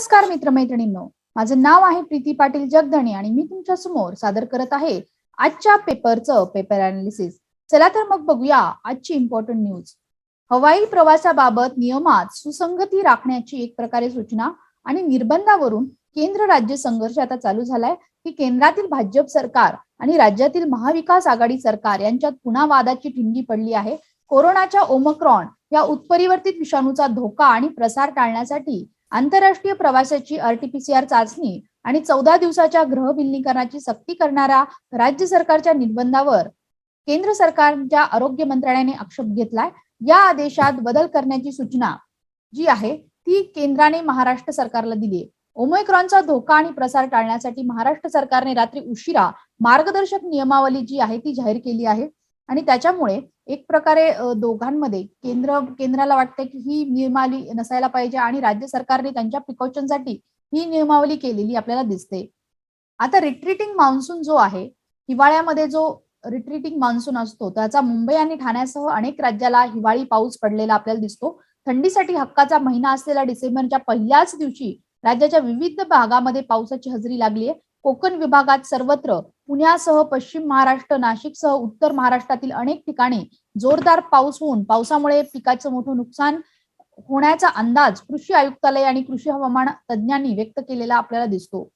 नमस्कार मित्रमैत्रिणींनो. माझं नाव आहे प्रीती पाटील जगधणे आणि मी तुमच्यासमोर सादर करत आहे आजच्या पेपरचं पेपर अनालिसिस चला तर मग बघूया आजची इम्पॉर्टंट न्यूज हवाई प्रवासाबाबत नियमात सुसंगती राखण्याची एक प्रकारे सूचना आणि निर्बंधावरून केंद्र राज्य संघर्ष आता चालू झालाय की केंद्रातील भाजप सरकार आणि राज्यातील महाविकास आघाडी सरकार यांच्यात पुन्हा वादाची ठिणगी पडली आहे. कोरोनाच्या ओमक्रॉन या उत्परिवर्तित विषाणूचा धोका आणि प्रसार टाळण्यासाठी आंतरराष्ट्रीय प्रवासाची आरटीपीसीआर चाचणी आणि चौदा दिवसाच्या ग्रह विलिनीकरणाची सक्ती करणाऱ्या राज्य सरकारच्या निर्बंधावर केंद्र सरकारच्या आरोग्य मंत्रालयाने आक्षेप घेतलाय. या आदेशात बदल करण्याची सूचना जी आहे ती केंद्राने महाराष्ट्र सरकारला दिली ओमेक्रॉनचा धोका आणि प्रसार टाळण्यासाठी महाराष्ट्र सरकारने रात्री उशिरा मार्गदर्शक नियमावली जी आहे ती जाहीर केली आहे. आणि त्याच्यामुळे एक प्रकारे दोघांमध्ये केंद्र केंद्राला वाटतं की ही नियमावली नसायला पाहिजे आणि राज्य सरकारने त्यांच्या प्रिकॉशनसाठी ही नियमावली केलेली आपल्याला दिसते. आता रिट्रीटिंग मान्सून जो आहे हिवाळ्यामध्ये जो रिट्रीटिंग मान्सून असतो त्याचा मुंबई आणि ठाण्यासह अनेक राज्याला हिवाळी पाऊस पडलेला आपल्याला दिसतो. थंडीसाठी हक्काचा महिना असलेला डिसेंबरच्या पहिल्याच दिवशी राज्याच्या विविध भागामध्ये पावसाची हजेरी लागली आहे कोकण विभागात सर्वत्र पुण्यासह पश्चिम महाराष्ट्र नाशिकसह उत्तर महाराष्ट्रातील अनेक ठिकाणी जोरदार पाऊस होऊन पावसामुळे पिकाचं मोठं नुकसान होण्याचा अंदाज कृषी आयुक्तालय आणि कृषी हवामान तज्ज्ञांनी व्यक्त केलेला आपल्याला दिसतो.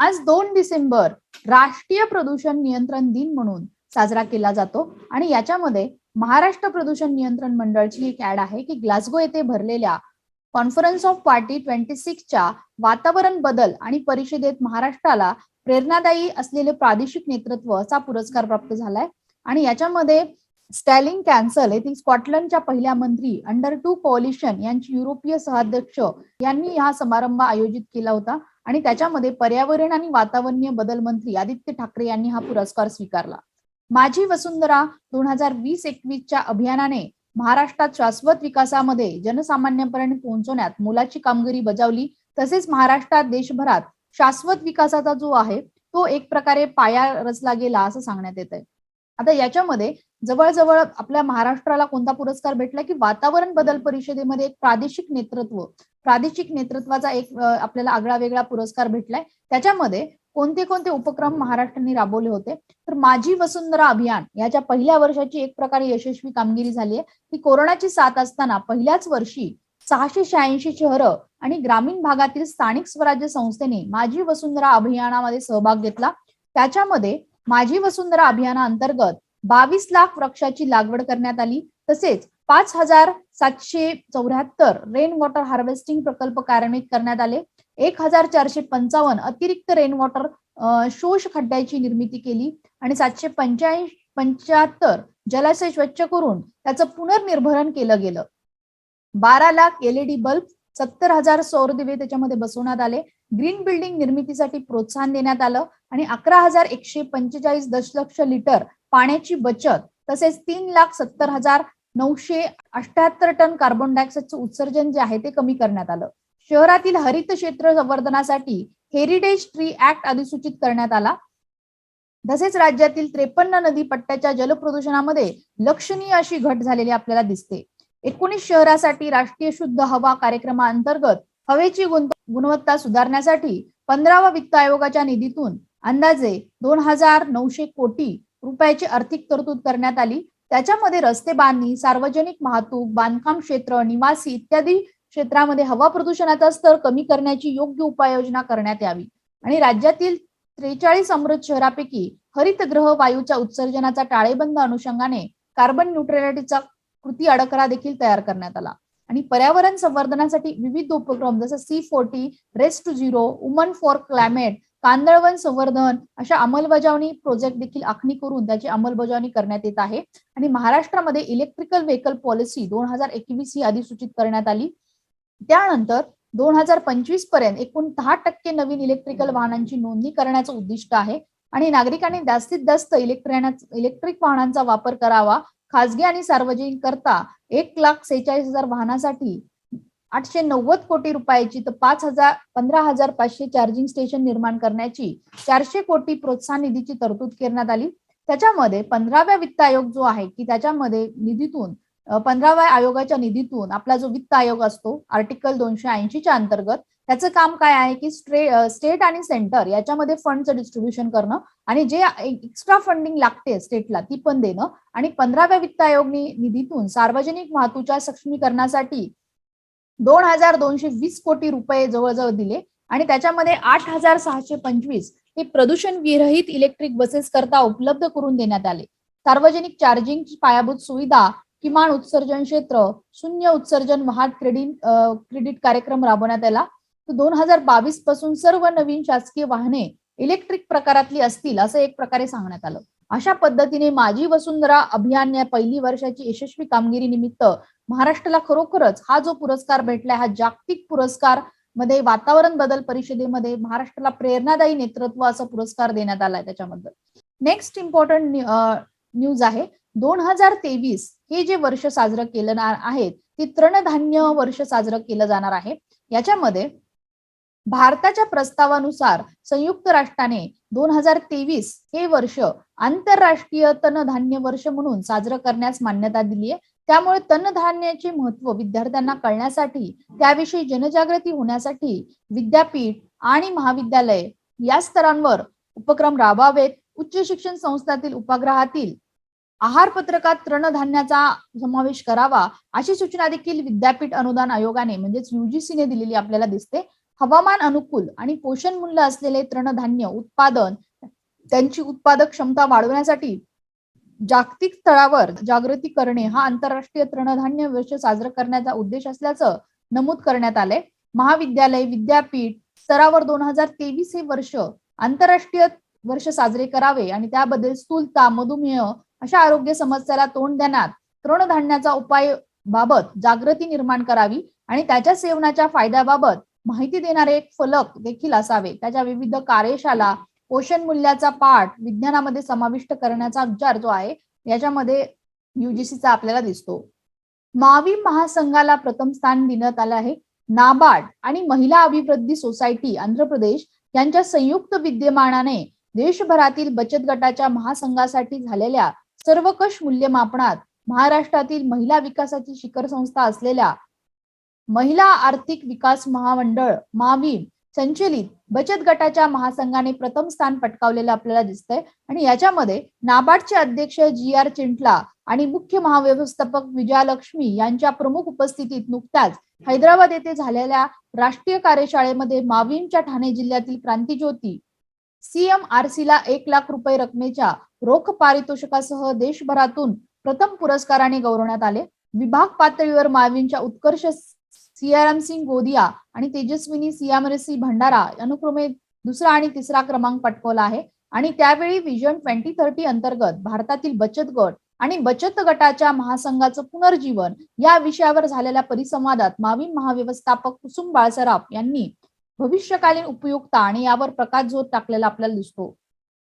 आज दोन डिसेंबर राष्ट्रीय प्रदूषण नियंत्रण दिन म्हणून साजरा केला जातो आणि याच्यामध्ये महाराष्ट्र प्रदूषण नियंत्रण मंडळची एक ऍड आहे की ग्लासगो येथे भरलेल्या कॉन्फरन्स ऑफ पार्टी ट्वेंटी सिक्सच्या वातावरण बदल आणि परिषदेत महाराष्ट्राला प्रेरणादायी असलेले प्रादेशिक नेतृत्व असा पुरस्कार प्राप्त झालाय. आणि याच्यामध्ये स्टॅलिंग कॅन्सल येथील स्कॉटलंडच्या पहिल्या मंत्री अंडर टू कॉलिशन यांची युरोपीय सहाध्यक्ष यांनी हा समारंभ आयोजित केला होता. आणि त्याच्यामध्ये पर्यावरण आणि वातावरणीय बदल मंत्री आदित्य ठाकरे यांनी हा पुरस्कार स्वीकारला. माझी वसुंधरा दोन हजार वीस एकवीसच्या अभियानाने महाराष्ट्रात शाश्वत विकासामध्ये जनसामान्यांपर्यंत पोहोचवण्यात मोलाची कामगिरी बजावली. तसेच महाराष्ट्रात देशभरात शाश्वत विकासाचा जो आहे तो एक प्रकारे पाया रचला गेला असं सांगण्यात येत आहे आता याच्यामध्ये जवळजवळ आपल्या महाराष्ट्राला कोणता पुरस्कार भेटला की वातावरण बदल परिषदेमध्ये एक प्रादेशिक नेतृत्व प्रादेशिक नेतृत्वाचा एक आपल्याला आगळा वेगळा पुरस्कार भेटलाय. त्याच्यामध्ये कोणते कोणते उपक्रम महाराष्ट्राने राबवले होते? तर माझी वसुंधरा अभियान याच्या पहिल्या वर्षाची एक प्रकारे यशस्वी कामगिरी झाली आहे. की कोरोनाची साथ असताना पहिल्याच वर्षी सहाशे शहाऐंशी शहरं आणि ग्रामीण भागातील स्थानिक स्वराज्य संस्थेने माझी वसुंधरा अभियानामध्ये सहभाग घेतला. त्याच्यामध्ये माझी वसुंधरा अभियानाअंतर्गत बावीस लाख वृक्षाची लागवड करण्यात आली. तसेच पाच हजार सातशे चौऱ्याहत्तर रेन वॉटर हार्वेस्टिंग प्रकल्प कार्यान्वित करण्यात आले. एक हजार चारशे पंचावन्न अतिरिक्त रेन वॉटर शोष खड्ड्याची निर्मिती केली. आणि सातशे पंच्याऐंशी पंच्याहत्तर जलाशय स्वच्छ करून त्याचं पुनर्निर्भरण केलं गेलं. बारा लाख एलईडी बल्ब सत्तर हजार सौर दिवे त्याच्यामध्ये बसवण्यात आले. ग्रीन बिल्डिंग निर्मितीसाठी प्रोत्साहन देण्यात आलं आणि अकरा हजार एकशे पंचेचाळीस दशलक्ष लिटर पाण्याची बचत तसेच तीन लाख सत्तर हजार नऊशे अठ्याहत्तर टन कार्बन डायऑक्साईडचं उत्सर्जन जे आहे ते कमी करण्यात आलं. शहरातील हरित क्षेत्र संवर्धनासाठी हेरिटेज ट्री ऍक्ट अधिसूचित करण्यात आला. तसेच राज्यातील त्रेपन्न नदी पट्ट्याच्या जलप्रदूषणामध्ये लक्षणीय अशी घट झालेली आपल्याला दिसते. एकोणीस शहरासाठी राष्ट्रीय शुद्ध हवा कार्यक्रमाअंतर्गत हवेची गुणवत्ता सुधारण्यासाठी पंधरावा वित्त आयोगाच्या निधीतून अंदाजे दोन हजार नऊशे कोटी रुपयाची आर्थिक तरतूद करण्यात आली. त्याच्यामध्ये रस्ते बांधणी सार्वजनिक वाहतूक बांधकाम क्षेत्र निवासी इत्यादी क्षेत्रामध्ये हवा प्रदूषणाचा स्तर कमी करण्याची योग्य उपाययोजना करण्यात यावी. आणि राज्यातील त्रेचाळीस अमृत शहरापैकी हरितगृह वायूच्या उत्सर्जनाचा टाळेबंद अनुषंगाने कार्बन न्यूट्रॅलिटीचा कृती आराखडा देखील तयार करण्यात आला. आणि पर्यावरण संवर्धनासाठी विविध उपक्रम जसं C forty race to zero women for climate कांदळवन संवर्धन अशा अंमलबजावणी प्रोजेक्ट देखील आखणी करून त्याची अंमलबजावणी करण्यात येत आहे. आणि महाराष्ट्रामध्ये इलेक्ट्रिकल व्हेकल पॉलिसी दोन हजार एकवीस ही अधिसूचित करण्यात आली. त्यानंतर दोन हजार पंचवीसपर्यंत एकूण दहा टक्के नवीन इलेक्ट्रिकल वाहनांची नोंदणी करण्याचं उद्दिष्ट आहे. आणि नागरिकांनी जास्तीत जास्त इलेक्ट्रिक इलेक्ट्रिक वाहनांचा वापर करावा खासगी आणि सार्वजनिक करता एक लाख सेहेचाळीस हजार वाहनासाठी आठशे नव्वद कोटी रुपयाची तर पाच हजार पंधरा हजार पाचशे चार्जिंग स्टेशन निर्माण करण्याची चारशे कोटी प्रोत्साहन निधीची तरतूद करण्यात आली. त्याच्यामध्ये पंधराव्या वित्त आयोग जो आहे की त्याच्यामध्ये निधीतून पंधराव्या आयोगाच्या निधीतून आपला जो वित्त आयोग असतो आर्टिकल दोनशे ऐंशीच्या अंतर्गत त्याचं काम काय आहे की स्ट्रे स्टेट आणि सेंटर याच्यामध्ये फंडचं डिस्ट्रीब्युशन करणं आणि जे एक्स्ट्रा फंडिंग लागते स्टेटला ती पण देणं. आणि पंधराव्या वित्त आयोगनी निधीतून सार्वजनिक वाहतूकच्या सक्षमीकरणासाठी दोन हजार दोनशे वीस कोटी रुपये जवळजवळ दिले. आणि त्याच्यामध्ये आठ हजार सहाशे पंचवीस हे प्रदूषण विरहित इलेक्ट्रिक बसेस करता उपलब्ध करून देण्यात आले. सार्वजनिक चार्जिंग पायाभूत सुविधा किमान उत्सर्जन क्षेत्र शून्य उत्सर्जन वाहन क्रेडिट क्रेडिट कार्यक्रम राबवण्यात आला. तर दोन हजार बावीसपासून सर्व नवीन शासकीय वाहने इलेक्ट्रिक प्रकारातली असतील असं एक प्रकारे सांगण्यात आलं. अशा पद्धतीने माझी वसुंधरा अभियान या पहिली वर्षाची यशस्वी कामगिरी निमित्त महाराष्ट्राला खरोखरच हा जो पुरस्कार भेटलाय हा जागतिक पुरस्कारमध्ये वातावरण बदल परिषदेमध्ये महाराष्ट्राला प्रेरणादायी नेतृत्व असा पुरस्कार देण्यात आलाय त्याच्याबद्दल. नेक्स्ट इम्पॉर्टंट न्यूज आहे. दोन हजार तेवीस हे जे वर्ष साजरं केलं आहे ते तृणधान्य वर्ष साजरं केलं जाणार आहे. याच्यामध्ये भारताच्या प्रस्तावानुसार संयुक्त राष्ट्राने दोन हजार तेवीस हे वर्ष आंतरराष्ट्रीय तणधान्य वर्ष म्हणून साजरं करण्यास मान्यता दिली आहे. त्यामुळे तणधान्याचे महत्त्व विद्यार्थ्यांना कळण्यासाठी त्याविषयी जनजागृती होण्यासाठी विद्यापीठ आणि महाविद्यालय या स्तरांवर उपक्रम राबवावेत. उच्च शिक्षण संस्थातील उपग्रहातील आहार पत्रकात तृणधान्याचा समावेश करावा अशी सूचना देखील विद्यापीठ अनुदान आयोगाने म्हणजेच युजीसीने दिलेली आपल्याला दिसते. हवामान अनुकूल आणि पोषण मूल्य असलेले तृणधान्य उत्पादन त्यांची उत्पादक क्षमता वाढवण्यासाठी जागतिक स्तरावर जागृती करणे हा आंतरराष्ट्रीय तृणधान्य वर्ष साजरा करण्याचा उद्देश असल्याचं नमूद करण्यात आलंय. महाविद्यालय विद्यापीठ स्तरावर दोन हजार तेवीस हे वर्ष आंतरराष्ट्रीय वर्ष साजरे करावे आणि त्याबद्दल स्थूलता मधुमेह अशा आरोग्य समस्याला तोंड देण्यात तृणधान्याचा उपाय बाबत जागृती निर्माण करावी आणि त्याच्या सेवनाच्या फायद्याबाबत माहिती देणारे एक फलक देखील असावे. त्याच्या विविध कार्यशाला पोषण मूल्याचा पाठ विज्ञानामध्ये समाविष्ट करण्याचा विचार जो आहे याच्यामध्ये युजीसीचा आपल्याला दिसतो. मावी महासंघाला प्रथम स्थान देण्यात आलं आहे. नाबार्ड आणि महिला अभिवृद्धी सोसायटी आंध्र प्रदेश यांच्या संयुक्त विद्यमानाने देशभरातील बचत गटाच्या महासंघासाठी झालेल्या सर्वकष मूल्यमापनात महाराष्ट्रातील महिला विकासाची शिखर संस्था असलेल्या महिला आर्थिक विकास महामंडळ मावी संचलित बचत गटाच्या महासंघाने प्रथम स्थान पटकावलेलं आपल्याला दिसतंय. आणि याच्यामध्ये नाबार्डचे अध्यक्ष जी आर चिंटला आणि मुख्य महाव्यवस्थापक विजयालक्ष्मी यांच्या प्रमुख उपस्थितीत नुकत्याच हैदराबाद येथे झालेल्या राष्ट्रीय कार्यशाळेमध्ये मावीमच्या ठाणे जिल्ह्यातील क्रांतीज्योती सीएमआरसी ला एक लाख रुपये रकमेच्या रोख पारितोषिकासह देशभरातून प्रथम पुरस्काराने गौरवण्यात आले. विभाग पातळीवर मावींच्या उत्कर्ष सियाराम सिंग गोदिया आणि तेजस्विनी सियामरसी भंडारा अनुक्रमे दुसरा आणि तिसरा क्रमांक पटकवला आहे. आणि त्यावेळी विजन ट्वेंटी थर्टी अंतर्गत भारतातील बचत गट आणि बचत गटाच्या महासंघाचं पुनर्जीवन या विषयावर झालेल्या परिसंवादात मावीन महाव्यवस्थापक कुसुम बाळसराफ यांनी भविष्यकालीन उपयुक्ता आणि यावर प्रकाश जोर टाकलेला आपल्याला दिसतो.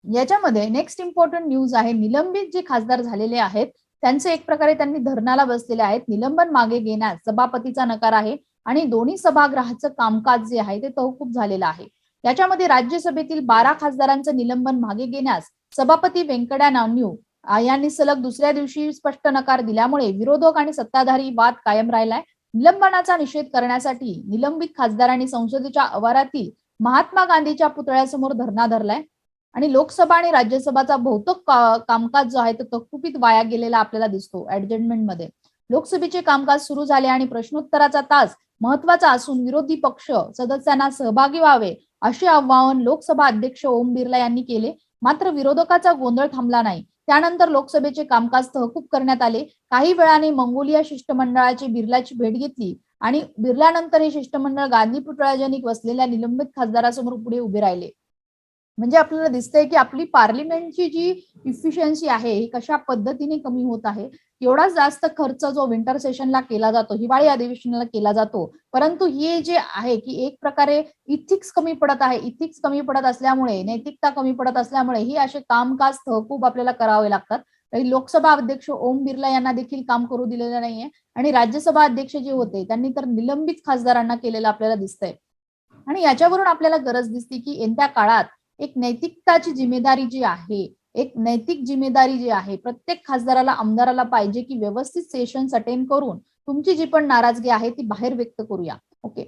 याच्यामध्ये नेक्स्ट इम्पॉर्टंट न्यूज आहे. निलंबित जे खासदार झालेले आहेत त्यांचे एक प्रकारे त्यांनी धरणाला बसलेले आहेत. निलंबन मागे घेण्यास सभापतीचा नकार आहे आणि दोन्ही सभागृहाचं कामकाज जे आहे ते तहकूब झालेलं आहे. याच्यामध्ये राज्यसभेतील बारा खासदारांचं निलंबन मागे घेण्यास सभापती व्यंकय्या नान्यू यांनी सलग दुसऱ्या दिवशी स्पष्ट नकार दिल्यामुळे विरोधक आणि सत्ताधारी वाद कायम राहिलाय. निलंबनाचा निषेध करण्यासाठी निलंबित खासदारांनी संसदेच्या आवारातील महात्मा गांधीच्या पुतळ्यासमोर धरणा धरलाय. आणि लोकसभा आणि राज्यसभाचा बहुतेक का- कामकाज जो आहे तो तकुपीत वाया गेलेला आपल्याला दिसतो ऍडजमेंटमध्ये. लोकसभेचे कामकाज सुरू झाले आणि प्रश्नोत्तराचा तास महत्त्वाचा असून विरोधी पक्ष सदस्यांना सहभागी व्हावे असे आवाहन लोकसभा अध्यक्ष ओम बिर्ला यांनी केले. मात्र विरोधकाचा गोंधळ थांबला नाही. त्यानंतर लोकसभेचे कामकाज तहकूब करण्यात आले. काही वेळाने मंगोलिया शिष्टमंडळाची बिर्लाची भेट घेतली आणि बिर्लानंतर हे शिष्टमंडळ गांधी पुतळ्याजनिक वसलेल्या निलंबित खासदारासमोर पुढे उभे राहिले. म्हणजे आपल्याला दिसतंय की आपली पार्लिमेंटची जी इफिशियन्सी आहे ही कशा पद्धतीने कमी होत आहे एवढाच जास्त खर्च जो विंटर सेशनला केला जातो हिवाळी अधिवेशनाला केला जातो परंतु हे जे आहे की एक प्रकारे इथिक्स कमी पडत आहे इथिक्स कमी पडत असल्यामुळे नैतिकता कमी पडत असल्यामुळे ही असे कामकाज तहकूब आपल्याला करावे लागतात. तरी लोकसभा अध्यक्ष ओम बिर्ला यांना देखील काम करू दिलेलं नाहीये आणि राज्यसभा अध्यक्ष जे होते त्यांनी तर निलंबित खासदारांना केलेलं आपल्याला दिसतंय. आणि याच्यावरून आपल्याला गरज दिसते की येत्या काळात एक नैतिकताची जिम्मेदारी जी आहे एक नैतिक जिम्मेदारी जी आहे प्रत्येक खासदाराला आमदाराला पाहिजे की व्यवस्थित सेशन अटेंड करून तुमची जी पण नाराजगी आहे ती बाहेर व्यक्त करूया. ओके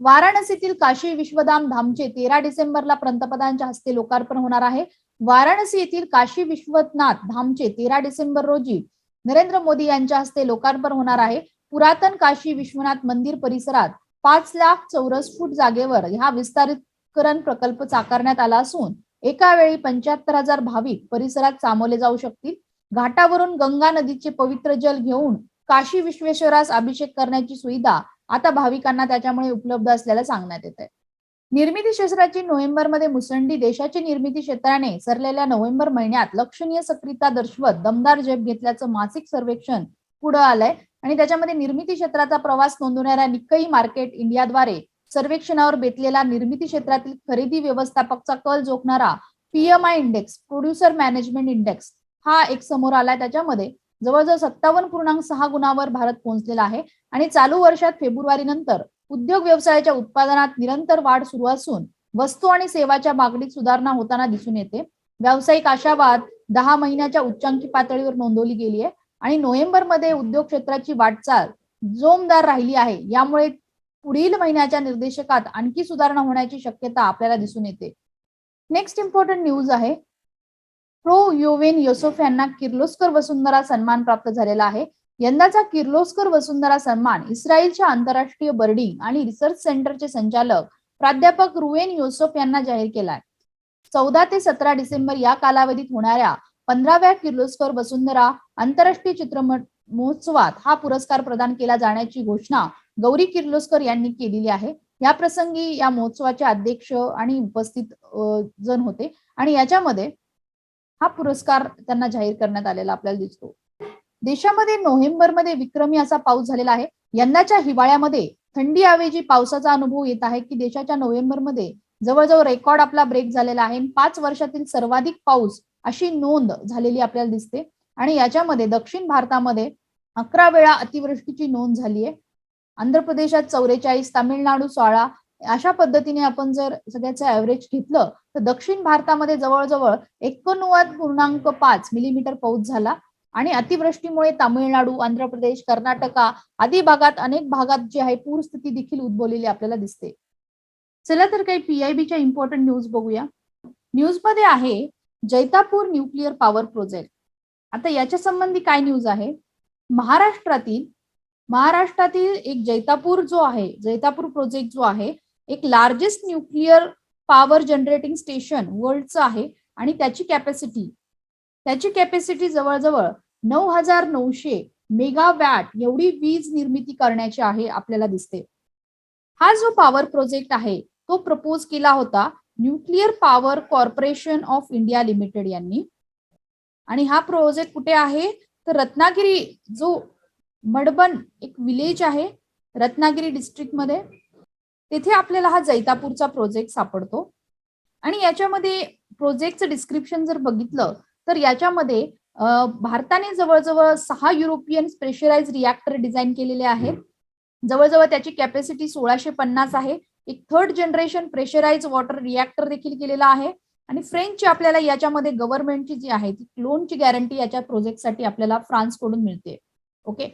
वाराणसीतील काशी विश्वधाम धामचे तेरा डिसेंबरला पंतप्रधानांच्या हस्ते लोकार्पण होणार आहे. वाराणसी येथील काशी विश्वनाथ धामचे तेरा डिसेंबर रोजी नरेंद्र मोदी यांच्या हस्ते लोकार्पण होणार आहे. पुरातन काशी विश्वनाथ मंदिर परिसरात पाच लाख चौरस फूट जागेवर ह्या विस्तारित विस्तारीकरण प्रकल्प साकारण्यात आला असून एका वेळी पंच्याहत्तर हजार भाविक परिसरात सामोले जाऊ शकतील. घाटावरून गंगा नदीचे पवित्र जल घेऊन काशी विश्वेश्वरास अभिषेक करण्याची सुविधा आता भाविकांना त्याच्यामुळे उपलब्ध असल्याला सांगण्यात येत आहे निर्मिती क्षेत्राची नोव्हेंबरमध्ये मुसंडी देशाच्या निर्मिती क्षेत्राने सरलेल्या नोव्हेंबर महिन्यात लक्षणीय सक्रियता दर्शवत दमदार झेप घेतल्याचं मासिक सर्वेक्षण पुढे आलंय. आणि त्याच्यामध्ये निर्मिती क्षेत्राचा प्रवास नोंदवणाऱ्या निकई मार्केट इंडियाद्वारे सर्वेक्षणावर बेतलेला निर्मिती क्षेत्रातील खरेदी व्यवस्थापकचा कल जोखणारा PMI index producer management index हा एक समोर आलाय त्याच्यामध्ये. जवळजवळ सत्तावन्न पूर्णांक सहा गुणावर भारत पोहोचलेला आहे आणि चालू वर्षात फेब्रुवारी नंतर उद्योग व्यवसायाच्या उत्पादनात निरंतर वाढ सुरू असून वस्तू आणि सेवाच्या मागणीत सुधारणा होताना दिसून येते. व्यावसायिक आशावाद दहा महिन्याच्या उच्चांकी पातळीवर नोंदवली गेली आहे आणि नोव्हेंबरमध्ये उद्योग क्षेत्राची वाटचाल जोमदार राहिली आहे. यामुळे पुढील महिन्याच्या निर्देशकात आणखी सुधारणा होण्याची शक्यता आपल्याला दिसून येते. नेक्स्ट इम्पॉर्टंट न्यूज आहे. प्रो योवेन योसोफ यांना किर्लोस्कर वसुंधरा सन्मान प्राप्त झालेला आहे. यंदाचा किर्लोस्कर वसुंधरा सन्मान इस्रायलच्या आंतरराष्ट्रीय बर्डिंग आणि रिसर्च सेंटरचे संचालक प्राध्यापक रुवेन योसोफ यांना जाहीर केलाय. चौदा ते सतरा डिसेंबर या कालावधीत होणाऱ्या पंधराव्या किर्लोस्कर वसुंधरा आंतरराष्ट्रीय चित्रपट महोत्सवात हा पुरस्कार प्रदान केला जाण्याची घोषणा गौरी किर्लोस्कर यांनी केलेली आहे. या प्रसंगी या महोत्सवाचे अध्यक्ष आणि उपस्थित जण होते. आणि याच्यामध्ये हा पुरस्कार त्यांना जाहीर करण्यात आलेला आपल्याला दिसतो. देशामध्ये नोव्हेंबरमध्ये विक्रमी असा पाऊस झालेला आहे. यंदाच्या हिवाळ्यामध्ये थंडी ऐवजी पावसाचा अनुभव येत आहे की देशाच्या नोव्हेंबरमध्ये जवळजवळ रेकॉर्ड आपला ब्रेक झालेला आहे. पाच वर्षातील सर्वाधिक पाऊस अशी नोंद झालेली आपल्याला दिसते. आणि याच्यामध्ये दक्षिण भारतामध्ये अकरा वेळा अतिवृष्टीची नोंद झाली आहे. आंध्र प्रदेशात चौवेचाळीस तामिळनाडू सोळा अशा पद्धतीने आपण जर सगळ्याचं ऍव्हरेज घेतलं तर दक्षिण भारतामध्ये जवळजवळ एकोणनव्वद पूर्णांक पाच मिलीमीटर पाऊस झाला. आणि अतिवृष्टीमुळे तामिळनाडू आंध्र प्रदेश कर्नाटका आदी भागात अनेक भागात जी आहे पूरस्थिती देखील उद्भवलेली आपल्याला दिसते. चला तर काही पीआयबीच्या इम्पॉर्टंट न्यूज बघूया. न्यूजमध्ये आहे जैतापूर न्यूक्लिअर पॉवर प्रोजेक्ट आता याच्या संबंधी काय न्यूज आहे? महाराष्ट्रातील महाराष्ट्रातील एक जैतापूर जो आहे जैतापूर प्रोजेक्ट जो आहे एक largest nuclear power generating station वर्ल्डचं आहे आणि त्याची कॅपॅसिटी त्याची कॅपॅसिटी जवळजवळ नऊ हजार नऊशे मेगावॅट एवढी वीज निर्मिती करण्याची आहे आपल्याला दिसते. हा जो पॉवर प्रोजेक्ट आहे तो प्रपोज केला होता nuclear power corporation of India limited यांनी. आणि हा प्रोजेक्ट कुठे आहे? तर रत्नागिरी जो मडबन एक विलेज आहे रत्नागिरी डिस्ट्रिक्टमध्ये तिथे तेथे आपल्याला हा जैतापूरचा प्रोजेक्ट सापडतो. आणि याच्यामध्ये प्रोजेक्टचं डिस्क्रिप्शन जर बघितलं तर याच्यामध्ये भारताने जवळजवळ सहा युरोपियन स्पेशलाइज रिॲक्टर डिझाईन केलेले आहेत. जवळजवळ त्याची कॅपॅसिटी सोळाशे पन्नास आहे. एक third generation pressurise water reactor देखील केलेला आहे. आणि फ्रेंचची आपल्याला याच्यामध्ये गव्हर्नमेंटची जी आहे ती लोनची गॅरंटी याच्या प्रोजेक्टसाठी आपल्याला फ्रान्सकडून मिळते. ओके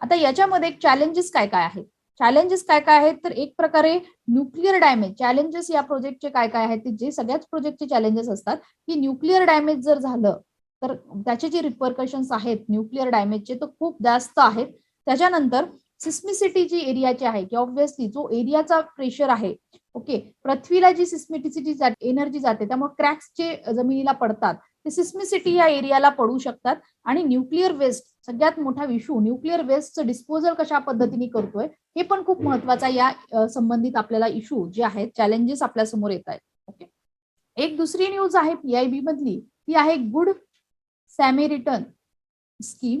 आता याच्यामध्ये चॅलेंजेस काय काय आहेत? चॅलेंजेस काय काय आहेत? तर एक प्रकारे न्यूक्लिअर डॅमेज चॅलेंजेस या प्रोजेक्टचे काय काय आहेत? जे सगळ्याच प्रोजेक्टचे चॅलेंजेस असतात. की न्यूक्लिअर डॅमेज जर झालं तर त्याचे जे रिपरकशन्स आहेत न्यूक्लिअर डॅमेजचे तर खूप जास्त आहेत. त्याच्यानंतर सिस्मिसिटी जी एरियाची आहे की ऑब्व्हियसली जो एरियाचा प्रेशर आहे ओके पृथ्वीला जी सिस्मिटिसिटी एनर्जी जाते त्यामुळे क्रॅक्स जे जमिनीला पडतात. ते सिस्मिसिटी या एरियाला पडू शकतात. आणि न्यूक्लिअर वेस्ट सगळ्यात मोठा इशू न्यूक्लिअर वेस्टचं डिस्पोजल कशा पद्धतीने करतोय हे पण खूप महत्त्वाचा या संबंधित आपल्याला इशू जे आहेत चॅलेंजेस आपल्यासमोर येत आहेत. ओके एक दुसरी न्यूज आहे पीआयबी मधली. ती आहे गुड सॅमेरिटन स्कीम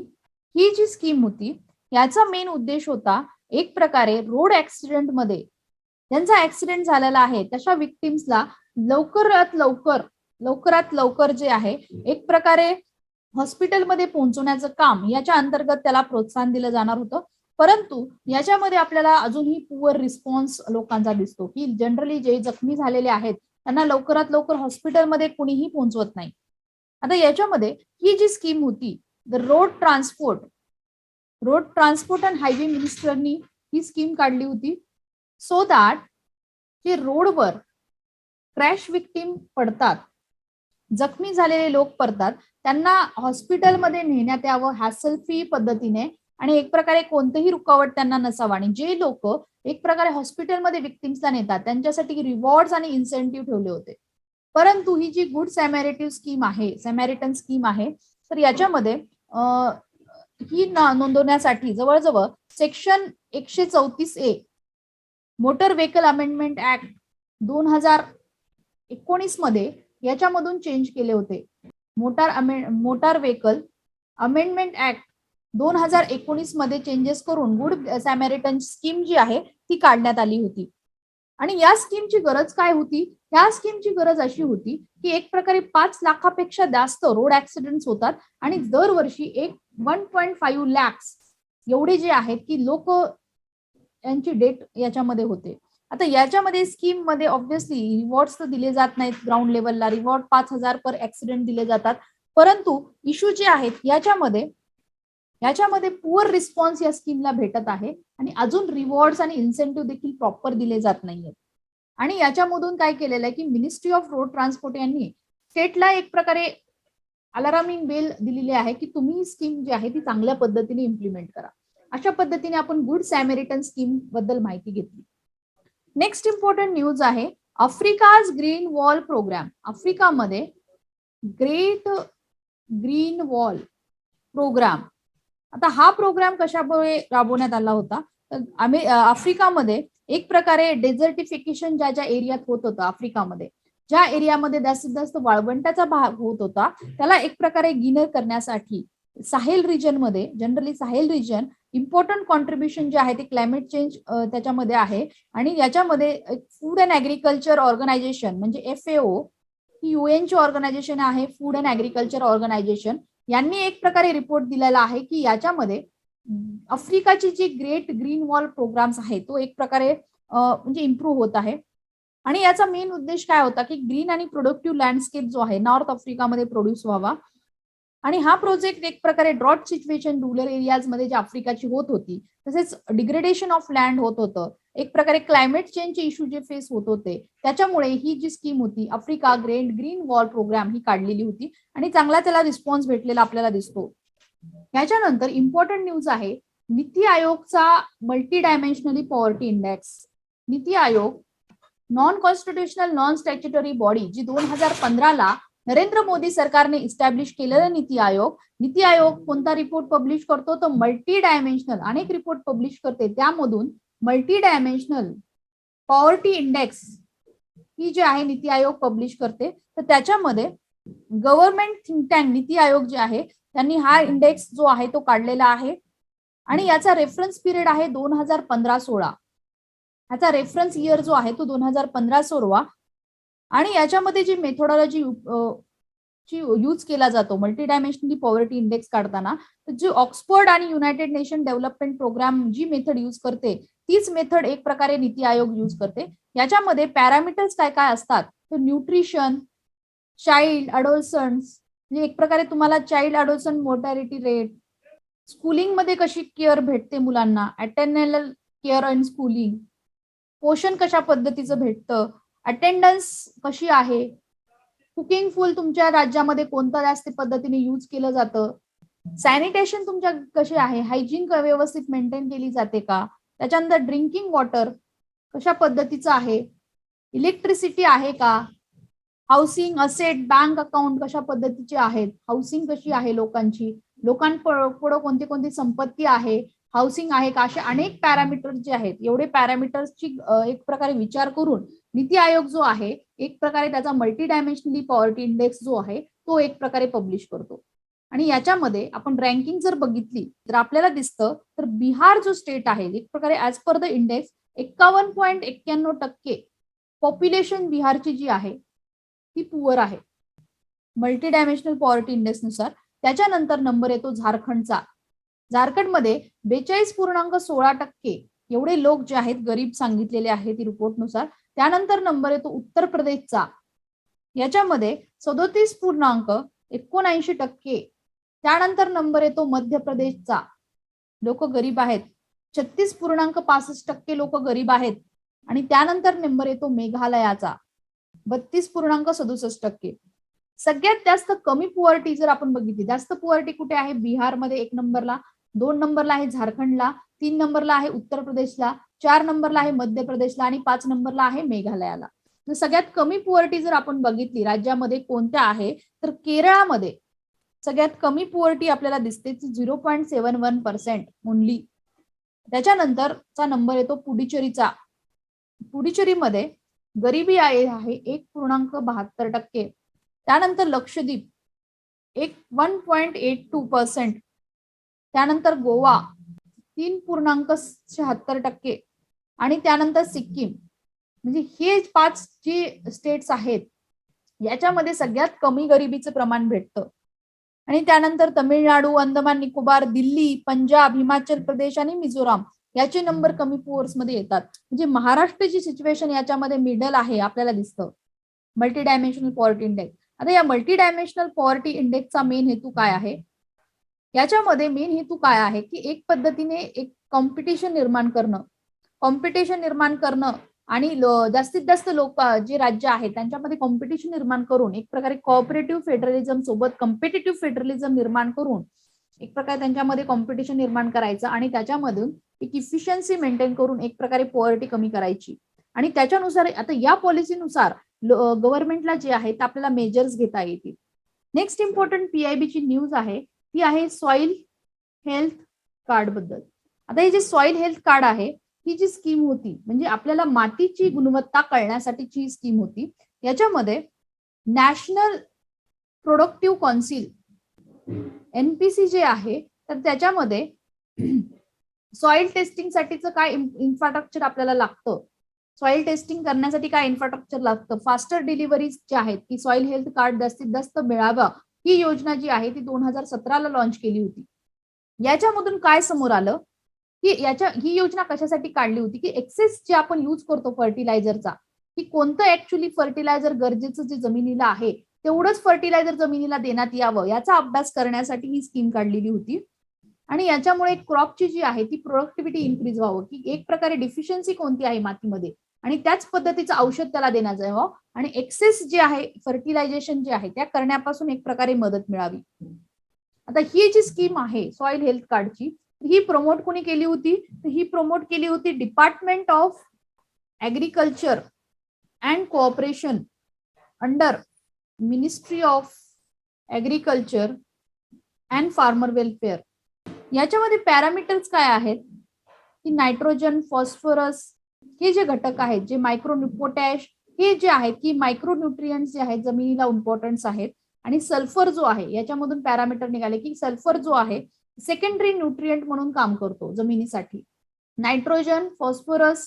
ही जी स्कीम होती याचा मेन उद्देश होता एक प्रकारे रोड ऍक्सिडेंटमध्ये ज्यांचा ऍक्सिडेंट झालेला आहे तशा विक्टिम्सला लवकरात लवकर लवकरात लवकर जे आहे एक प्रकारे हॉस्पिटलमध्ये पोहोचवण्याचं काम याच्या अंतर्गत त्याला प्रोत्साहन दिलं जाणार होतं. परंतु याच्यामध्ये आपल्याला अजूनही पुअर रिस्पॉन्स लोकांचा दिसतो की जनरली जे जखमी झालेले आहेत त्यांना लवकरात लवकर हॉस्पिटलमध्ये कुणीही पोहोचवत नाही. आता याच्यामध्ये ही जी स्कीम होती the road transport road transport and highway मिनिस्टरनी ही स्कीम काढली होती. सो दॅट जे रोडवर क्रॅश विक्टीम पडतात जखमी झालेले लोक पडतात. त्यांना हॉस्पिटलमध्ये नेण्यात यावं हॅसल फ्री पद्धतीने आणि एक प्रकारे कोणतेही रुकावट त्यांना नसावं. आणि जे लोक एक प्रकारे हॉस्पिटलमध्ये विक्टिम्सला नेतात त्यांच्यासाठी रिवॉर्ड आणि इन्सेंटिव्ह ठेवले होते. परंतु ही जी गुड सॅमॅरिटिव्ह स्कीम आहे सॅमॅरिटन स्कीम आहे तर याच्यामध्ये ही नोंदवण्यासाठी जवळजवळ सेक्शन एकशे चौतीस A motor vehicle amendment act दोन हजार एकोणीसमध्ये याच्यामधून चेंज केले होते. Motor motor vehicle amendment act दोन हजार एकोणीसमध्ये चेंजेस करून गुड सॅमेरिटन स्कीम जी आहे ती काढण्यात आली होती. आणि या स्कीमची गरज काय होती? या स्कीमची गरज अशी होती की एक प्रकारे पाच लाखापेक्षा जास्त रोड ऍक्सिडेंट होतात आणि दरवर्षी एक वन पॉईंट फाईव्ह लॅक्स एवढे जे आहेत की लोक यांची डेट याच्यामध्ये होते. आता याच्यामध्ये स्कीममध्ये ऑब्व्हियसली रिवॉर्ड्स तर दिले जात नाहीत ग्राउंड लेवलला रिवॉर्ड पाच हजार पर ऍक्सिडेंट दिले जातात. परंतु इश्यू जे आहेत याच्यामध्ये याच्यामध्ये पुअर रिस्पॉन्स या स्कीमला भेटत आहे आणि अजून रिवॉर्ड्स आणि इन्सेंटिव्ह देखील प्रॉपर दिले जात नाहीयेत. आणि याच्यामधून काय केलेलं आहे की मिनिस्ट्री ऑफ रोड ट्रान्सपोर्ट यांनी स्टेटला एक प्रकारे अलारामिंग बेल दिलेली आहे की तुम्ही ही स्कीम जी आहे ती चांगल्या पद्धतीने इम्प्लिमेंट करा. अशा पद्धतीने आपण गुड सॅमेरिटन स्कीमबद्दल माहिती घेतली. नेक्स्ट इम्पॉर्टंट न्यूज आहे आफ्रिकाज ग्रीन वॉल प्रोग्राम. आफ्रिकामध्ये ग्रेट ग्रीन वॉल प्रोग्राम. आता हा प्रोग्राम कशामुळे राबवण्यात आला होता? तर आम्ही आफ्रिकामध्ये एक प्रकारे डेझर्टिफिकेशन ज्या ज्या एरियात होत होतं आफ्रिकामध्ये ज्या एरियामध्ये जास्तीत जास्त वाळवंटाचा भाग होत होता त्याला एक प्रकारे गिनर करण्यासाठी साहेल रिजनमध्ये generally Sahel region important contribution जे आहे ते क्लायमेट चेंज त्याच्यामध्ये आहे. आणि याच्यामध्ये फूड अँड ऍग्रिकल्चर ऑर्गनायझेशन म्हणजे एफ ही युएनची ची ऑर्गनायझेशन आहे फूड अँड ऍग्रिकल्चर ऑर्गनायझेशन यांनी एक प्रकारे रिपोर्ट दिलेला आहे की याच्यामध्ये आफ्रिकाची जी ग्रेट ग्रीन वॉल प्रोग्राम्स आहे तो एक प्रकारे म्हणजे इम्प्रूव्ह होत आहे. आणि याचा मेन उद्देश काय होता की ग्रीन आणि प्रोडक्टिव्ह लँडस्केप जो आहे नॉर्थ आफ्रिकामध्ये प्रोड्यूस व्हावा. आणि हा प्रोजेक्ट एक प्रकारे ड्रॉट सिच्युएशन रुरल एरियाजमध्ये जी आफ्रिकाची होत होती तसेच डिग्रेडेशन ऑफ लँड होत होतं. एक प्रकारे क्लायमेट चेंजचे इश्यू जे फेस होत होते त्याच्यामुळे ही जी स्कीम होती Africa great green wall program ही काढलेली होती आणि चांगला त्याला रिस्पॉन्स भेटलेला आपल्याला दिसतो. याच्यानंतर इम्पॉर्टंट न्यूज आहे नीती आयोगचा multi dimensionally poverty index Niti Aayog non constitutional non statutory body जी दोन हजार पंधराला नरेंद्र मोदी सरकारने इस्टॅब्लिश केलेला नीती आयोग. नीती आयोग कोणता रिपोर्ट पब्लिश करतो? तर मल्टी डायमेन्शनल अनेक रिपोर्ट पब्लिश करते. त्यामधून मल्टी डायमेन्शनल पॉवर्टी इंडेक्स ही जे आहे नीती आयोग पब्लिश करते. तर त्याच्यामध्ये government think tank NITI Aayog जे आहे त्यांनी हा इंडेक्स जो आहे तो काढलेला आहे. आणि याचा रेफरन्स पिरियड आहे दोन हजार पंधरा सोळा. याचा रेफरन्स इयर जो आहे तो दोन हजार पंधरा सोळा आणि याच्यामध्ये जी मेथोडॉलॉजी ची यूज केला जातो मल्टी डायमेन्शनली पॉवर्टी इंडेक्स काढताना जे जी आणि युनायटेड नेशन डेव्हलपमेंट प्रोग्राम जी मेथड यूज करते तीच मेथड एक प्रकारे नीती आयोग यूज करते. याच्यामध्ये पॅरामीटर्स काय काय असतात? तर न्यूट्रिशन चाइल्ड अडोल्सन्स म्हणजे एक प्रकारे तुम्हाला चाइल्ड अडोल्सन मोर्टॅलिटी रेट स्कूलिंगमध्ये कशी केअर भेटते मुलांना अटेंडल केअर अँड स्कूलिंग पोषण कशा पद्धतीचं भेटतं अटेंडन्स कशी आहे? कुकिंग फूल तुमच्या राज्यामध्ये कोणत्या जास्त पद्धतीने यूज केलं जातं? सॅनिटेशन तुमच्या कशी आहे? हायजीन व्यवस्थित मेंटेन केली जाते का? त्याच्यानंतर ड्रिंकिंग वॉटर कशा पद्धतीचं आहे? इलेक्ट्रिसिटी आहे का? हाऊसिंग असेट बँक अकाउंट कशा पद्धतीचे आहेत? हाऊसिंग कशी आहे लोकांची? लोकांपुढं कोणती कोणती संपत्ती आहे? हाऊसिंग आहे का? असे अनेक पॅरामीटर्स जे आहेत एवढे पॅरामीटर्सची एक प्रकारे विचार करून नीती आयोग जो आहे एक प्रकारे त्याचा मल्टी डायमेन्शनली पॉवर्टी इंडेक्स जो आहे तो एक प्रकारे पब्लिश करतो. आणि याच्यामध्ये आपण रँकिंग जर बघितली तर आपल्याला दिसतं तर बिहार जो स्टेट आहे एक प्रकारे ऍज पर द इंडेक्स एक्कावन्न पॉईंट एक्क्याण्णव टक्के पॉप्युलेशन बिहारची जी आहे ती पुअर आहे. मल्टी डायमेन्शनल पॉवर्टी इंडेक्सनुसार त्याच्यानंतर नंबर येतो झारखंडचा. झारखंडमध्ये बेचाळीस पूर्णांक सोळा टक्के एवढे लोक जे आहेत गरीब सांगितलेले आहेत रिपोर्टनुसार त्यानंतर नंबर येतो उत्तर प्रदेशचा. याच्यामध्ये सदोतीस पूर्णांक एकोणऐंशी टक्के. त्यानंतर नंबर येतो मध्य प्रदेशचा. लोक गरीब आहेत. छत्तीस पूर्णांक पासष्ट टक्के लोक गरीब आहेत. आणि त्यानंतर नंबर येतो मेघालयाचा. बत्तीस पूर्णांक सदुसष्ट टक्के. सगळ्यात जास्त कमी पुअर्टी जर आपण बघितली जास्त पुअर्टी कुठे आहे? बिहारमध्ये एक नंबरला दोन नंबरला आहे झारखंडला तीन नंबरला आहे उत्तर प्रदेशला चार नंबरला आहे मध्य प्रदेशला आणि पाच नंबरला आहे मेघालयाला. तर सगळ्यात कमी पुअर्टी जर आपण बघितली राज्यामध्ये कोणत्या आहे? तर केरळामध्ये सगळ्यात कमी पुअर्टी आपल्याला दिसते zero point seven one percent only त्याच्यानंतरचा number येतो पुडुचेरीचा. पुडुचेरीमध्ये गरिबी आहे आहे एक पूर्णांक बहात्तर टक्के. त्यानंतर लक्षद्वीप एक one point eight two percent त्यानंतर गोवा तीन पूर्णांक शहात्तर टक्के. आणि त्यानंतर सिक्कीम. म्हणजे हे पाच जी स्टेट्स आहेत याच्यामध्ये सगळ्यात कमी गरिबीचं प्रमाण भेटतं. आणि त्यानंतर तमिळनाडू अंदमान निकोबार दिल्ली पंजाब हिमाचल प्रदेश आणि मिझोराम याचे नंबर कमी मध्ये येतात. म्हणजे महाराष्ट्राची सिच्युएशन याच्यामध्ये मिडल आहे आपल्याला दिसतं. मल्टी डायमेन्शनल पॉवर्टी इंडेक्स आता या मल्टी डायमेन्शनल पॉवर्टी इंडेक्सचा मेन हेतू काय आहे? याच्यामध्ये मेन हेतू काय आहे? की एक पद्धतीने एक कॉम्पिटिशन निर्माण करणं. कॉम्पिटिशन निर्माण करणं आणि जास्तीत जास्त लोक जे राज्य आहेत त्यांच्यामध्ये कॉम्पिटिशन निर्माण करून एक प्रकारे कॉपरेटिव्ह फेडरलिझम सोबत कॉम्पिटेटिव्ह फेडरलिझम निर्माण करून एक प्रकारे त्यांच्यामध्ये कॉम्पिटिशन निर्माण करायचं आणि त्याच्यामधून एक इफिशियन्सी मेंटेन करून एक प्रकारे पॉवर्टी कमी करायची. आणि त्याच्यानुसार आता या पॉलिसीनुसार गव्हर्नमेंटला जे आहे ते आपल्याला मेजर्स घेता येतील. नेक्स्ट इम्पॉर्टंट पीआयबीची न्यूज आहे ती आहे सॉइल हेल्थ कार्डबद्दल. आता हे जे सॉइल हेल्थ कार्ड आहे ही जी स्कीम होती म्हणजे आपल्याला मातीची गुणवत्ता कळण्यासाठीची स्कीम होती. याच्यामध्ये नॅशनल प्रोडक्टिव्ह कौन्सिल एनपीसी जे आहे तर त्याच्यामध्ये सॉइल टेस्टिंग साठीचं काय इन्फ्रास्ट्रक्चर आपल्याला लागतं? सॉइल टेस्टिंग करण्यासाठी काय इन्फ्रास्ट्रक्चर लागतं? फास्टर डिलिव्हरीज जे आहेत की सॉइल हेल्थ कार्ड जास्तीत जास्त मिळावं ही योजना जी आहे ती दोन हजार सतराला लॉन्च केली होती. याच्यामधून काय समोर आलं? की याच्या ही योजना कशासाठी काढली होती? की एक्सेस जे आपण युज करतो फर्टिलायझरचा की कोणतं ऍक्च्युली फर्टिलायझर गरजेचं जे जमिनीला आहे तेवढंच फर्टिलायझर जमिनीला देण्यात यावं याचा अभ्यास करण्यासाठी ही स्कीम काढलेली होती. आणि याच्यामुळे क्रॉपची जी आहे ती प्रोडक्टिव्हिटी इन्क्रीज व्हावं की एक प्रकारे डिफिशियन्सी कोणती आहे मातीमध्ये? आणि त्याच पद्धतीचं औषध त्याला देण्यात यावं. आणि एक्सेस जे आहे फर्टिलायझेशन जे आहे त्या करण्यापासून एक प्रकारे मदत मिळावी. आता ही जी स्कीम आहे सॉइल हेल्थ कार्डची ही प्रमोट कोणी केली होती? ही प्रमोट केली होती department of agriculture and cooperation under ministry of agriculture and farmer welfare याच्यामध्ये पॅरामीटर्स काय आहेत? की नायट्रोजन फॉस्फरस हे जे घटक आहेत जे मायक्रो पोटॅश हे जे आहेत की मायक्रो न्यूट्रियंट जे आहेत जमिनीला इम्पॉर्टन्स आहेत. आणि सल्फर जो आहे याच्यामधून पॅरामीटर निघाले की सल्फर जो आहे सेकंडरी न्यूट्रियंट म्हणून काम करतो जमिनीसाठी. नायट्रोजन फॉस्फरस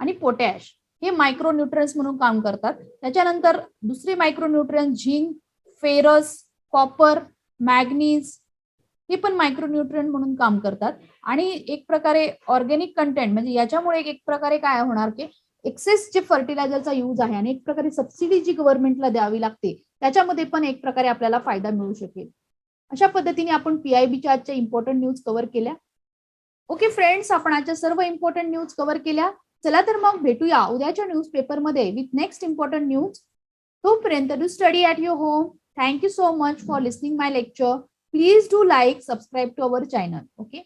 आणि पोटॅश हे मायक्रो न्यूट्रियन्स म्हणून काम करतात. त्याच्यानंतर दुसरे micro nutrients zinc ferrous copper manganese हे पण मायक्रो न्यूट्रियंट म्हणून काम करतात. आणि एक प्रकारे ऑर्गॅनिक कंटेंट म्हणजे याच्यामुळे एक प्रकारे काय होणार की एक्सेस जे फर्टिलायझरचा यूज आहे आणि एक प्रकारे सबसिडी जी गव्हर्नमेंटला द्यावी लागते त्याच्यामध्ये पण एक प्रकारे आपल्याला फायदा मिळू शकेल. अशा पद्धतीने आपण पीआयबीच्या आजच्या इम्पॉर्टंट न्यूज कव्हर केल्या. ओके फ्रेंड्स आपण आजच्या सर्व इम्पॉर्टंट न्यूज कव्हर केल्या. चला तर मग भेटूया उद्याच्या न्यूज पेपरमध्ये विथ नेक्स्ट इम्पॉर्टंट न्यूज तोपर्यंत do study at your home thank you so much for listening my lecture please do like subscribe to our okay okay?